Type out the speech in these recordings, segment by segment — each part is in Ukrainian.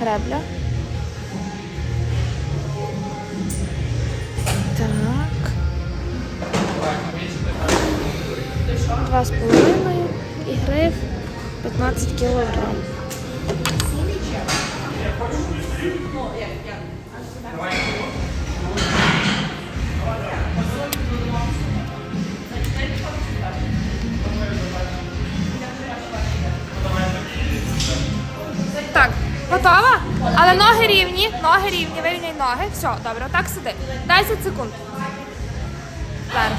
Гребля. Так. Два з половиною і гриф 15 кілограм. Так, готова? Але ноги рівні, ноги рівні, вирівняй ноги. Все, добре, отак сиди. 10 секунд. Зараз.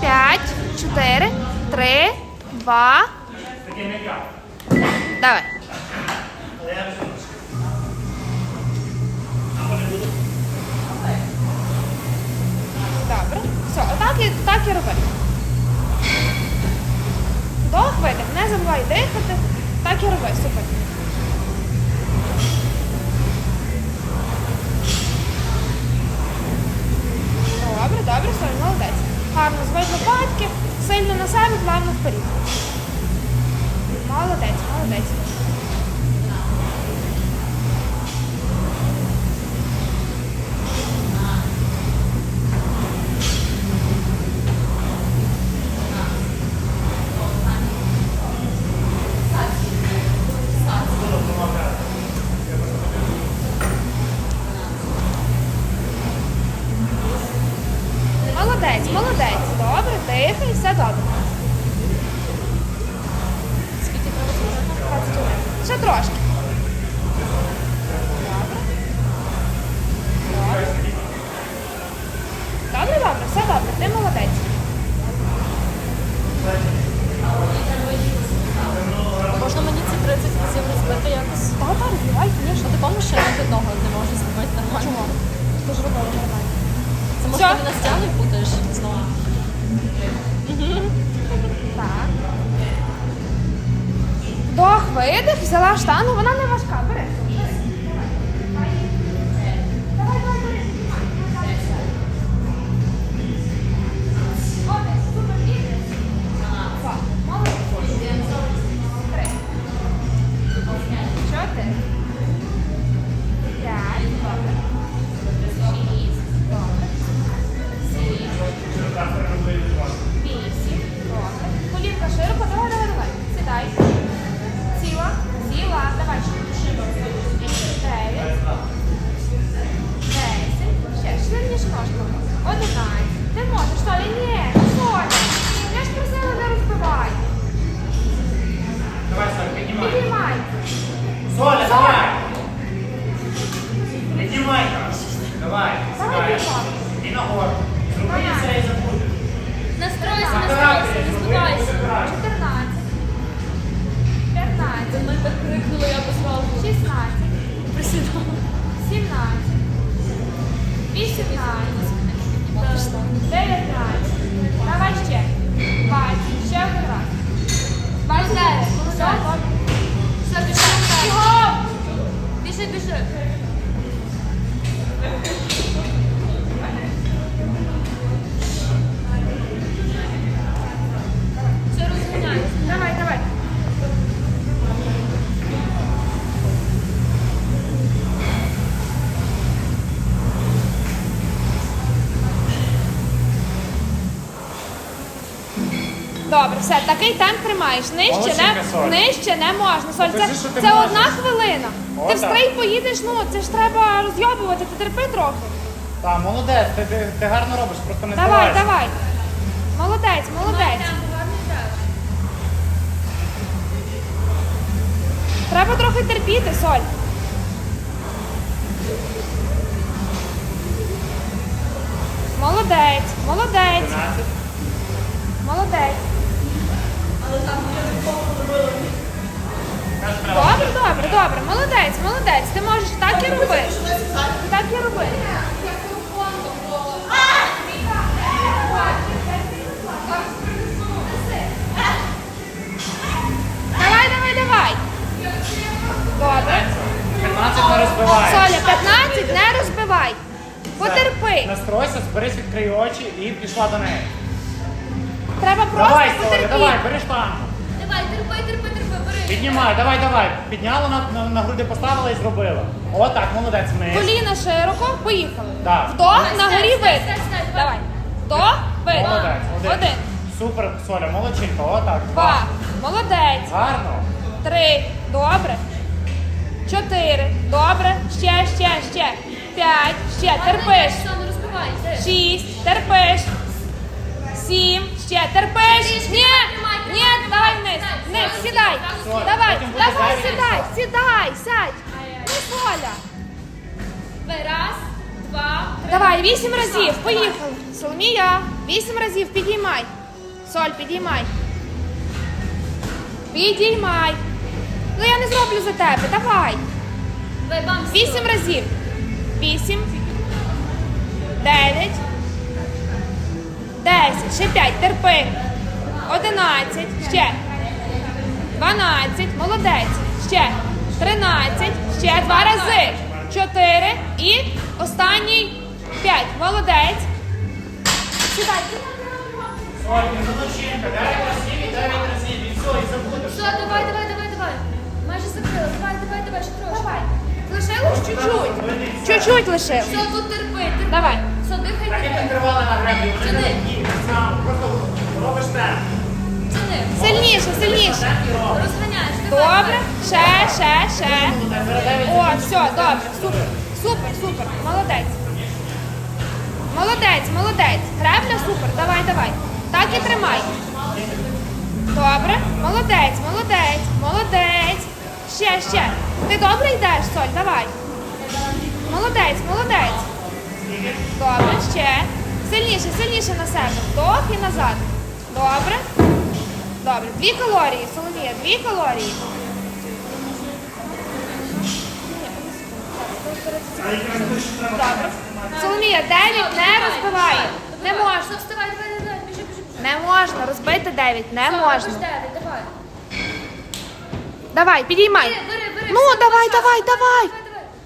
П'ять, чотири, три, два. Давай. Добре. Все, отак і так і роби. Вдох, видих. Не забувай дихати. Так і роби, супер. Добре, добре, Соль, молодець. Гарно, зводь лопатки, сильно на себе, плавно вперед. Молодець, молодець. Молодець, молодець. Добре, дихай, все добре. Скільки треба? Ще трошки. Добре. Добре. Добре, все добре, ти молодець. Можна мені ці 30 разів розбити якось? Та так, розбивай, звісно. ти помниш, що я навіть одного не можу зробити нормально? Чому? Ти ж робила нормально. Може ти мене стягли путаєш знову? Так. Вдох, видих, взяла штангу, вона не важка. Бери. Швидніше ножками. Одинадцять. Ти можеш, Толі, Ні. Соня. Я ж просила не розбивай. Давай, Соня, піднімай. Піднімай. Соля, давай! Піднімай. Давай, Давай, піднімай. І нагору. 18. 19. Давай ще. 20. Ще один раз. 29. Все, біжи. Добре, все, такий темп тримаєш. Нижче Молодчинка, не, нижче не можна. Соль, це, Покажи, що ти це можеш. одна хвилина. О, ти в так. поїдеш, ну це ж треба розйобувати, ти терпи трохи. Так, молодець, ти, ти, ти гарно робиш, просто не Давай, здавайся. давай. Молодець, молодець. Треба трохи терпіти, Соль. Молодець, молодець, 12. молодець. Добре, добре, добре, молодець, молодець. Ти можеш так і робити. Так і робити. Давай, давай, давай. Добре. 15 не розбивай. Соля, 15 не розбивай. Потерпи. Настройся, зберись, відкрий очі і пішла до неї. Треба просто Давай, Соля, потерпіти. давай, бери штангу. Давай, терпи, терпи, терпи, бери. Піднімай, давай, давай. Підняла на, на, на груди поставила і зробила. О, так, молодець, вниз. Коліна широко, поїхали. Так. Вдох, на горі стай, вид. стай, стай, давай. Давай. Вдох, вид. Молодець, один. Один. Супер, Соля, молодчинка. О, так. Два. Молодець. Гарно. Три. Добре. Чотири. Добре. Ще, ще, ще. П'ять. Ще. Терпиш. Шість. Терпиш. Сім. Ще. Терпиш. Ні. Ні, давай вниз. Вниз. Сідай. Давай. Давай, сідай. Сідай. Сядь. Ну, Соля. Раз, два, три. Давай, вісім разів. Поїхали. Соломія. Вісім разів. Підіймай. Соль, підіймай. Підіймай. Ну я не зроблю за тебе. Давай, Вісім разів. Вісім. Дев'ять. Десять. Ще п'ять. Терпи. Одинадцять. Ще. Дванадцять. Молодець. Ще. Тринадцять. Ще два рази. Чотири. І останній. П'ять. Молодець. Сідай. Соля, ти молодчинка. Дев'ять разів і разів. І все, і забудеш. Все, давай, давай, давай, давай. Майже закрила. Давай, давай, давай, ще трошки. Давай. Лишилось чуть-чуть. Чуть-чуть лишилось. Все, тут терпи, терпи. Давай. Все, дихай, Так як відкривали на греблі, не просто робиш темп. Сильніше, сильніше. Розганяєш. Добре. Ще, ще, ще. О, все, добре, супер, супер, супер, молодець. Молодець, молодець. Гребля супер, давай, давай. Так і тримай. Добре, молодець, молодець, молодець. Ще, ще. Ти добре йдеш, Соль, давай. Молодець, молодець. Добре, ще. Сильніше, сильніше на себе. Вдох і назад. Добре. Добре. Дві калорії, Соломія, дві калорії. Добре. Соломія, 9 не розбиває. Не можна. Вставай, давай, давай, біжи, біжи. Не можна розбити 9, не можна. давай. Давай, підіймай. Бери, бери, бери. Ну, давай, давай, давай.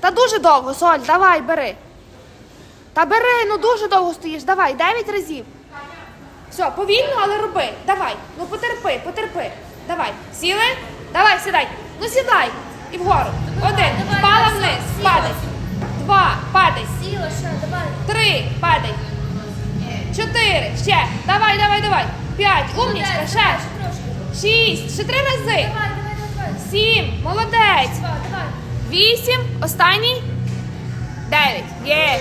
Та дуже довго, Соль, давай, бери. Та бери, ну дуже довго стоїш. Давай, 9 разів. Все, повільно, але роби. Давай. Ну потерпи, потерпи. Давай. Сіли? Давай, сідай. Ну сідай. І вгору. Один. Впала вниз. Падай. Два. Падай. Сіла, ще, давай. Три. Падай. Чотири. Ще. Давай, давай, давай. П'ять. Умнічка. Ще. трошки. Шість. Ще три рази. Давай, давай, давай. Сім. Молодець. Вісім. Останній. Дев'ять. Є.